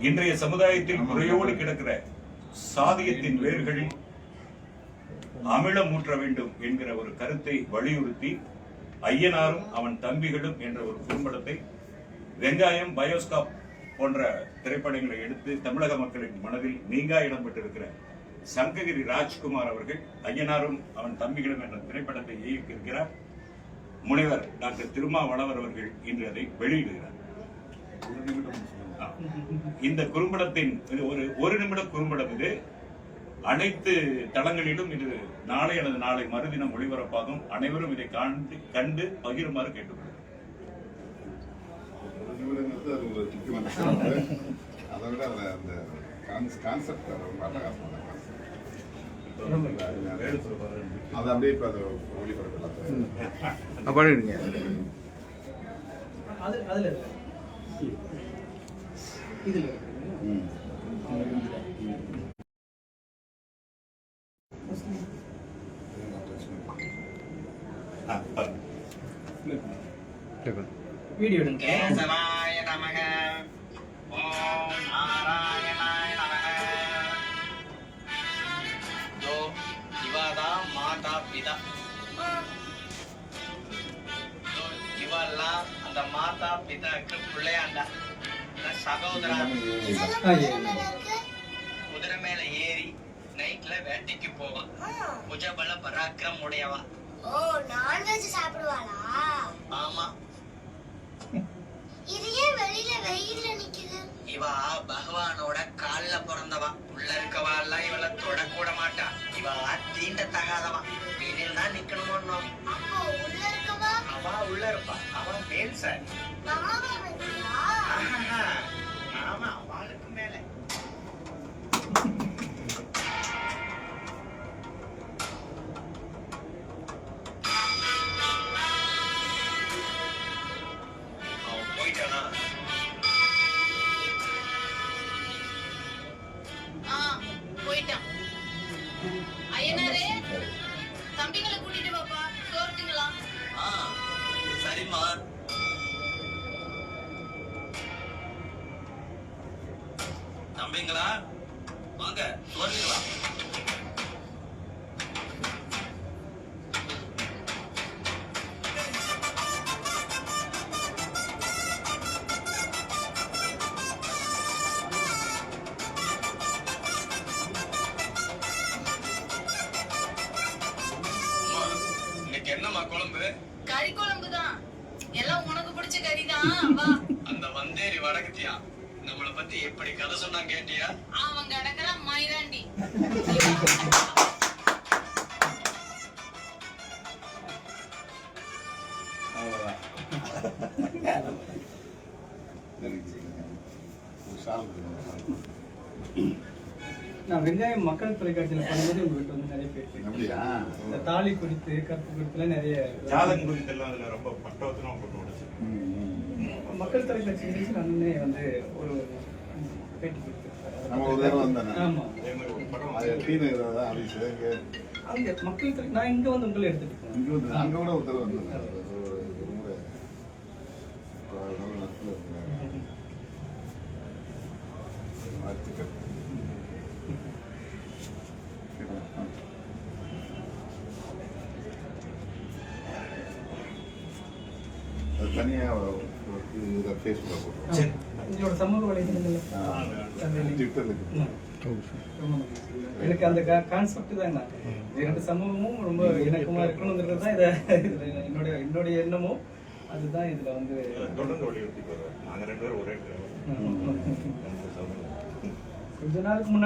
இன்றைய சமுதாயத்தில் முறையோடு கிடக்கிற சாதியத்தின் வேர்களில் அமிலம் ஊற்ற வேண்டும் என்கிற ஒரு கருத்தை வலியுறுத்தி ஐயனாரும் அவன் தம்பிகளும் என்ற ஒரு குறும்படத்தை வெங்காயம் பயோஸ்காப் போன்ற திரைப்படங்களை எடுத்து தமிழக மக்களின் மனதில் நீங்கா இடம்பெற்றிருக்கிற சங்ககிரி ராஜ்குமார் அவர்கள் ஐயனாரும் அவன் தம்பிகளும் என்ற திரைப்படத்தை இயக்கியிருக்கிறார். முனைவர் டாக்டர் திருமாவளவர் அவர்கள் இன்று அதை வெளியிடுகிறார். இந்த குறும்படத்தின் ஒரு ஒரு நிமிட குறும்படம் இது. அனைத்து தளங்களிலும் இது நாளை அல்லது நாளை மறுதினம் ஒளிபரப்பாகும். அனைவரும் இதை கண்டு கண்டு பகிருமாறு கேட்டுக்கொள்கிறேன். அதை விட அந்த கான்செப்ட் ரொம்ப அட்டகாசமான அது அப்படியே இப்போ அது ஒளிபரப்பு பண்ணிடுங்க அது அதுல இருக்கு. இதுல. வீடியோ எடுங்க. இதோ இவெல்லாம் அந்த மாதா பிதாக்கு பிள்ளையாண்டா. சகோதரா. குதிரை மேல ஏறி நைட்ல வேட்டைக்கு போவான் புஜபல பராக்கிரம் உடையவன் ஓ நான்வெஜ் சாப்பிடுவாளா? ஆமா. இது ஏன் வெளியில வெயில்ல நிக்குது? இவ பகவானோட கால்ல பிறந்தவா. உள்ள இருக்கவா எல்லாம் இவள தொடக்கூட மாட்டா. இவ தீண்ட தகாதவா. வெளியில தான் நிக்கணுமோ அவ உள்ள இருப்பா. அவ மேல் சார். Neymar. நம்பிங்களா வாங்க தோல்விக்கலாம் இன்னைக்கு என்னம்மா குழம்பு? கறி குழம்பு எல்லாம் உனக்கு பிடிச்ச கறி தான் வா. அந்த வந்தேரி வடக்கத்தியா? நம்மள பத்தி எப்படி கதை சொன்னா கேட்டியா? அவன் கிடக்குற மயிராண்டி நான் வெங்காயம் மக்கள் தொலைக்காட்சியில் பண்ணும்போது உங்ககிட்ட வந்து நிறைய பேர் அப்படியா? இந்த தாலி குறித்து கற்பு குறித்துலாம் நிறைய ஜாதகம் குறித்தெல்லாம் அதுல ரொம்ப பட்டவத்தனமா போட்டு விடுச்சு மக்கள் தொலைக்காட்சி நிகழ்ச்சி அண்ணனே வந்து ஒரு பேட்டி நம்ம ஒரு தடவை வந்தோம். கொடுத்துருக்காரு ஆமா. அதே தான் ஆஃபீஸ் இங்கே அங்க மக்கள் தொலை நான் இங்க வந்து உங்களை எடுத்துட்டு போனேன் இங்கே வந்து அங்கே கூட ஒரு வாழ்த்துக்கள். தனியாக இதை ஃபேஸ்புக்கில் போட்டுருவோம் சமூக வலைதளங்கள்ல ட்விட்டரில். எனக்கு அந்த கான்செப்ட் தான் நான். இரண்டு சமூகமும் ரொம்ப இணக்கமா இருக்கணுங்கிறது தான் இதை இதுல என்னுடைய என்னுடைய எண்ணமும். அதுதான் இதுல வந்து தொடர்ந்து வலியுறுத்தி நாங்க ரெண்டு பேரும் ஒரே. ரெண்டு. கொஞ்ச நாளுக்கு முன்னாடி